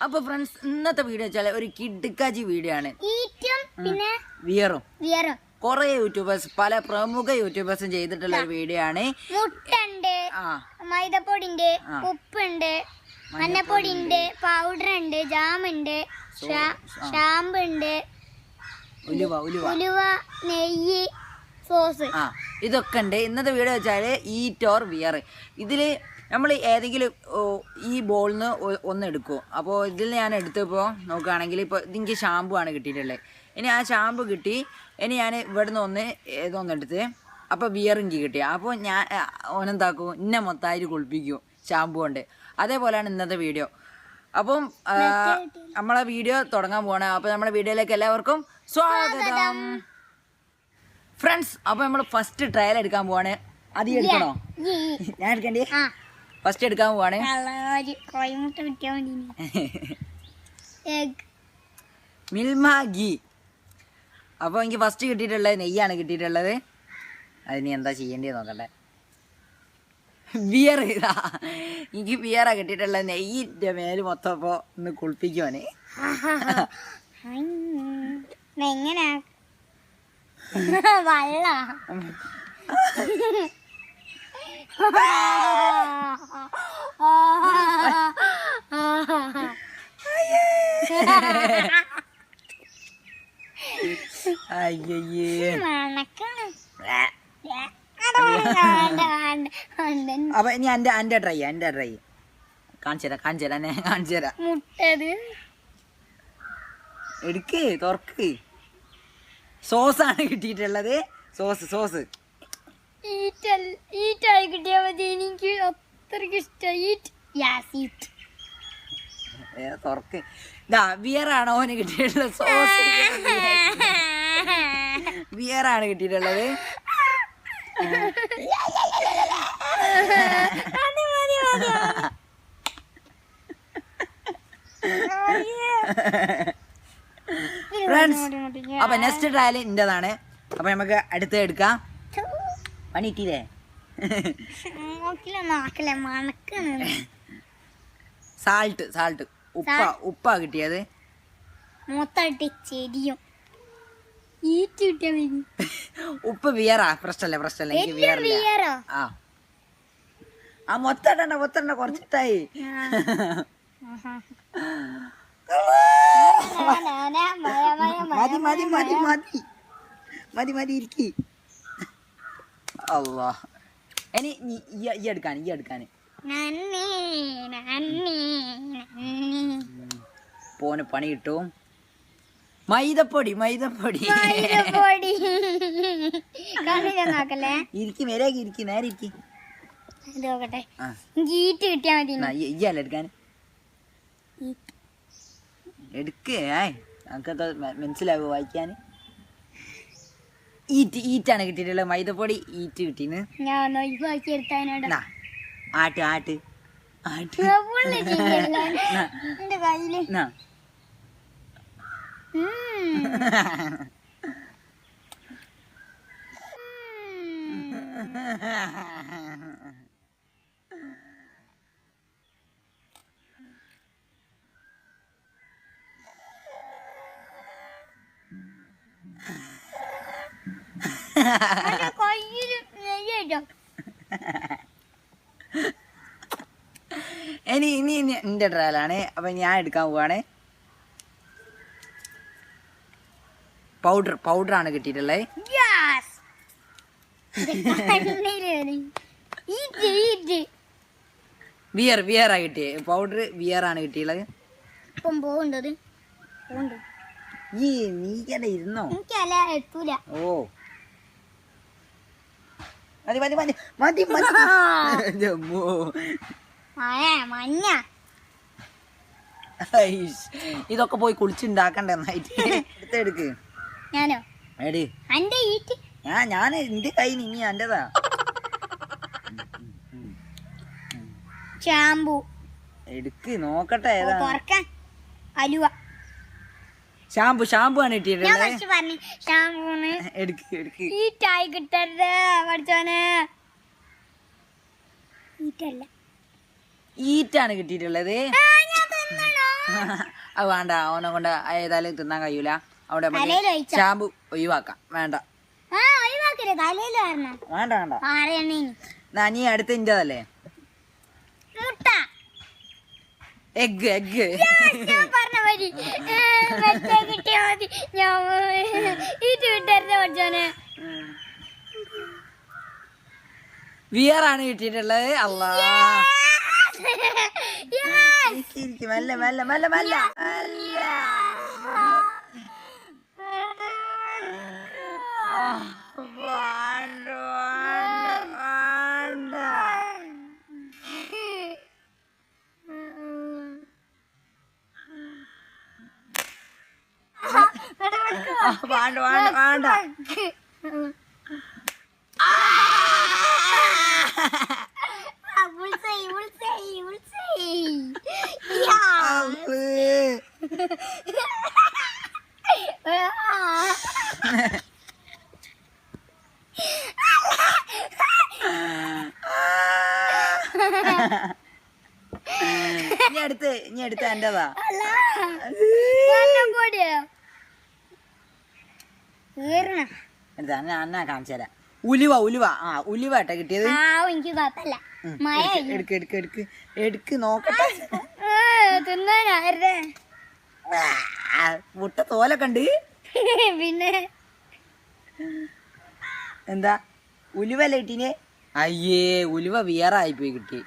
അപ്പൊ ഫ്രണ്ട്സ് ഇന്നത്തെ വീഡിയോ വെച്ചാൽ ഒരു കിടുക്കാജി വീഡിയോ ആണ്. പിന്നെ വിയറും. വിയറും. കുറെ യൂട്യൂബേഴ്സ് പല പ്രമുഖ യൂട്യൂബേഴ്സും ചെയ്തിട്ടുള്ള ഒരു വീഡിയോ ആണ്. മുട്ടുണ്ട് മൈദപ്പൊടിണ്ട്. ഉപ്പുണ്ട് മഞ്ഞപ്പൊടിണ്ട് പൗഡർ ഉണ്ട് ജാമുണ്ട് ഷാമ്പു ഉണ്ട് ഉലുവ ഉലുവ. ഉലുവ നെയ്യ് സോസ്. ആ. ഇതൊക്കെ ഉണ്ട്. ഇന്നത്തെ വീഡിയോ വെച്ചാൽ ഈറ്റ് ഓർ വിയർ ഇതിൽ നമ്മൾ ഏതെങ്കിലും ഈ ബോളിൽ നിന്ന് ഒന്ന് എടുക്കും അപ്പോൾ ഇതിൽ ഞാൻ എടുത്തപ്പോൾ നോക്കുകയാണെങ്കിൽ ഇപ്പോൾ ഇതെനിക്ക് ഷാമ്പു ആണ് കിട്ടിയിട്ടുള്ളത്. ഇനി ആ ഷാമ്പു കിട്ടി ഇനി ഞാൻ ഇവിടെ നിന്ന് ഒന്ന് ഏതൊന്ന് എടുത്ത് അപ്പോൾ ബിയറിങ്കി കിട്ടി. അപ്പോൾ ഞാൻ ഓനെന്താക്കും ഇന്നെ മൊത്തമായിട്ട് കുളിപ്പിക്കും ഷാമ്പു കൊണ്ട്. അതേപോലെയാണ് ഇന്നത്തെ വീഡിയോ. അപ്പം നമ്മളെ വീഡിയോ തുടങ്ങാൻ പോകണം അപ്പോൾ നമ്മളെ വീഡിയോയിലേക്ക് എല്ലാവർക്കും സ്വാഗതം. ഫ്രണ്ട്സ് അപ്പോൾ നമ്മൾ ഫസ്റ്റ് ട്രയൽ എടുക്കാൻ പോവാണ്. അധികം എടുക്കണോ? ഞാൻ എടുക്കണ്ടേ? ഫസ്റ്റ് എടുക്കാൻ പോവാണ്. മിൽമാഗി അപ്പൊ മിൽമ ഗീ അപ്പോൾ എനിക്ക് ഫസ്റ്റ് കിട്ടിയിട്ടുള്ളത് നെയ്യാണ് കിട്ടിയിട്ടുള്ളത്. അതിന് എന്താ ചെയ്യേണ്ടത് നോക്കട്ടെ. ബിയർ ഇതാ എനിക്ക് ബിയറാ കിട്ടിയിട്ടുള്ളത് നെയ്യിന്റെ മേൽ മൊത്തം അപ്പോൾ ഒന്ന് കുളിപ്പിക്കുവാന് എങ്ങനെയാ വള്ള. വേണ്ട അപ്പൊ ഇനി എന്റെ എന്റെ ട്രൈ എന്റെ ട്രൈ കാണിച്ചു തരാം കാണിച്ചു തരാം കാണിച്ചു തരാം. എടുക്ക് തുറക്ക്. സോസാണ് കിട്ടിയിട്ടുള്ളത്. സോസ് സോസ് ഈറ്റൽ ഈറ്റായി കിട്ടിയാൽ മതി. എനിക്ക് അത്രയ്ക്ക് ഇഷ്ടമായി ഈറ്റ് യാസ് ഈറ്റ് തുറക്ക്. ഇതാ ബിയറാണ് ഓന് കിട്ടിയിട്ടുള്ളത്? സോസ് ബിയറാണ് കിട്ടിയിട്ടുള്ളത്. ഫ്രണ്ട്സ് അപ്പൊ നെക്സ്റ്റ് ട്രയൽ ഇന്റേതാണ് അപ്പൊ നമുക്ക് അടുത്ത് എടുക്കാം. നോക്കില്ല മണക്കണ്. സാൾട്ട് സാൾട്ട് ഉപ്പ ഉപ്പാ കിട്ടിയത്. ഉപ്പ് വിയറാ? പ്രശ്നമല്ല പ്രശ്നല്ലേ. എനിക്ക് വിയറില്ല. ആ. ആ മൊത്തണ്ട ഇടണ്ട മൊത്തം ഇടണ്ട കുറച്ചിട്ടായി. മതി മതി മതി മതി. മതി മതി ഇരിക്കി. അല്ലാ ഇനി ഈ- എടുക്കാൻ ഈ എടുക്കാൻ പോന് പണി കിട്ടും. മൈദപ്പൊടി മൈദപ്പൊടി. ഇരിക്കും കണ്ണില്ല ഇരിക്കും നേരെ ഇരിക്കും. നോക്കട്ടെ. ഈറ്റ് മതി എടുക്കാൻ. എടുക്കേ നമുക്കൊക്കെ മനസ്സിലാവും വായിക്കാൻ ഈറ്റ് ഈറ്റാണ് കിട്ടിയിട്ടുള്ളത്. മൈദപ്പൊടി ഈറ്റ് കിട്ടീന്ന് ഞാൻ ആട്ട് ആട്ട്. ആട്ട്. എന്റെ കയ്യിൽ. എന്നാ. ഇനി ഇനി ഇനി എന്റെ ട്രയലാണ്. അപ്പൊ ഞാൻ എടുക്കാൻ പോവാണ്. പൗഡർ പൗഡർ ആണ് കിട്ടിയിട്ടുള്ളത് വിയർ ബിയർ ബിയറാണ് കിട്ടിയത് പൗഡർ ബിയറാണ് കിട്ടിയുള്ളത് ഇപ്പം പോകണ്ട് ഈ ഇരുന്നോ? എനിക്കല്ല എത്തൂല. ഓ. മതി മതി മതി. മതി മതി. ജമ്മു. മഞ്ഞ. ഇതൊക്കെ പോയി കുളിച്ചുണ്ടാക്കണ്ടേ നന്നായിട്ട്. എടുത്തെടുക്ക് ഞാനോ? എടി. അന്റെ ഈറ്റ്. ഞാൻ ഞാൻ എന്റെ കൈ ഇനി എന്റേതാ ചാമ്പു. എടുക്ക് നോക്കട്ടെ ഏതാ. അലുവ. ഷാമ്പു ഷാമ്പു ആണ് കിട്ടിയിട്ടുള്ളത് ഈറ്റാണ് കിട്ടിയിട്ടുള്ളത്. അത് വേണ്ട. അവനെ കൊണ്ട് ഏതായാലും തിന്നാൻ കഴിയൂല. അവിടെ? ഷാമ്പു ഒഴിവാക്കാം. വേണ്ട. വേണ്ട വേണ്ട. നീ അടുത്ത ഇന്റതല്ലേ എഗ് എഗ് മറ്റേ കിട്ടിയാ മതി. ഞാൻ ഈ ട്വിറ്ററിന്റെ പഠിച്ചോനെ വിയറാണ് കിട്ടിയിട്ടുള്ളത്. അല്ലാ. മെല്ലെ മെല്ലെ മെല്ലെ മെല്ലെ അല്ല. വേണ്ട, വേണ്ട, വേണ്ട. ആ, വേണ്ട വേണ്ട വേണ്ട ഇനി അടുത്ത് ഇനി അടുത്ത് എന്റെതാ കൂടിയോ എടുത്താ ഞാൻ അന്നാ കാണിച്ചു തരാം. ഉലുവ ഉലുവ. ആ ഉലുവ കേട്ടോ കിട്ടിയത്? എനിക്ക് എടുക്ക്, എടുക്ക് എടുക്ക് എടുക്ക്. നോക്കട്ടെ. മുട്ട തോലൊക്കെ ഉണ്ട്. പിന്നെ? എന്താ ഉലുവല്ലേ കിട്ടീനെ അയ്യേ ഉലുവ വിയറായി പോയി കിട്ടി.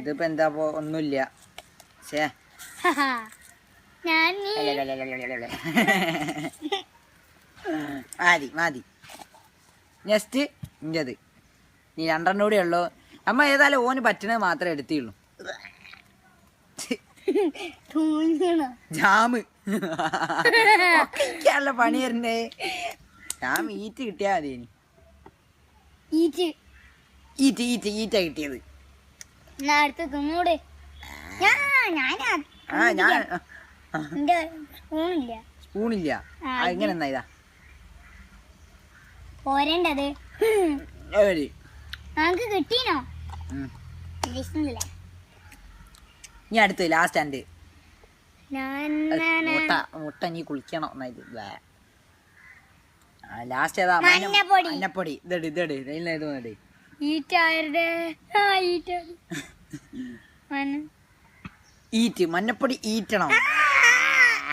ഇതിപ്പോ എന്താ ഒന്നുമില്ല. ശേ ഞാൻ മതി മതി. നെക്സ്റ്റ് ഇഞ്ചത്. നീ രണ്ടെണ്ണം കൂടെ ഉള്ളു. അമ്മ ഏതായാലും ഓന് പറ്റണത് മാത്രമേ എടുത്തുള്ളൂ തൂങ്ങണോ ജാമ്. ഒക്കെ എനിക്കാണല്ലോ പണി വരുന്നേ. ഞാൻ ഈറ്റ് കിട്ടിയാ മതി ഇനി. ഈറ്റ് ഈറ്റ് ഈറ്റ് ഈറ്റാ കിട്ടിയത്. ഞാൻ ഞാൻ സ്പൂണില്ല. ഇങ്ങനെ എന്നാ ഇതാ. പോരേണ്ടത്. നമുക്ക് കിട്ടീനോ? ഇനി അടുത്ത് ലാസ്റ്റ് ആൻഡ് മുട്ട മുട്ട നീ കുളിക്കണം ലാസ്റ്റ് ഏതാ? മഞ്ഞ- മഞ്ഞപ്പൊടി. ഇതടി ഇതടി. ഇത് മതി ഈറ്റ് മഞ്ഞപ്പൊടി ഈറ്റണം.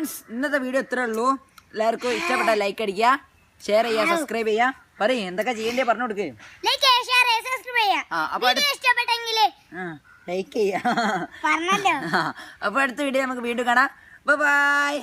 ഫ്രണ്ട്സ് ഇന്നത്തെ വീഡിയോ ഇത്രേ ഉള്ളൂ. എല്ലാവർക്കും ഇഷ്ടപ്പെട്ട ലൈക്ക് അടിക്കുക ഷെയർ ചെയ്യുക സബ്സ്ക്രൈബ് ചെയ്യുക. പറയും എന്തൊക്കെ ചെയ്യേണ്ടേ പറഞ്ഞു കൊടുക്കുകയും ലൈക്ക് ചെയ്യാം അപ്പൊ അടുത്ത വീഡിയോ നമുക്ക് വീണ്ടും കാണാം. ബൈ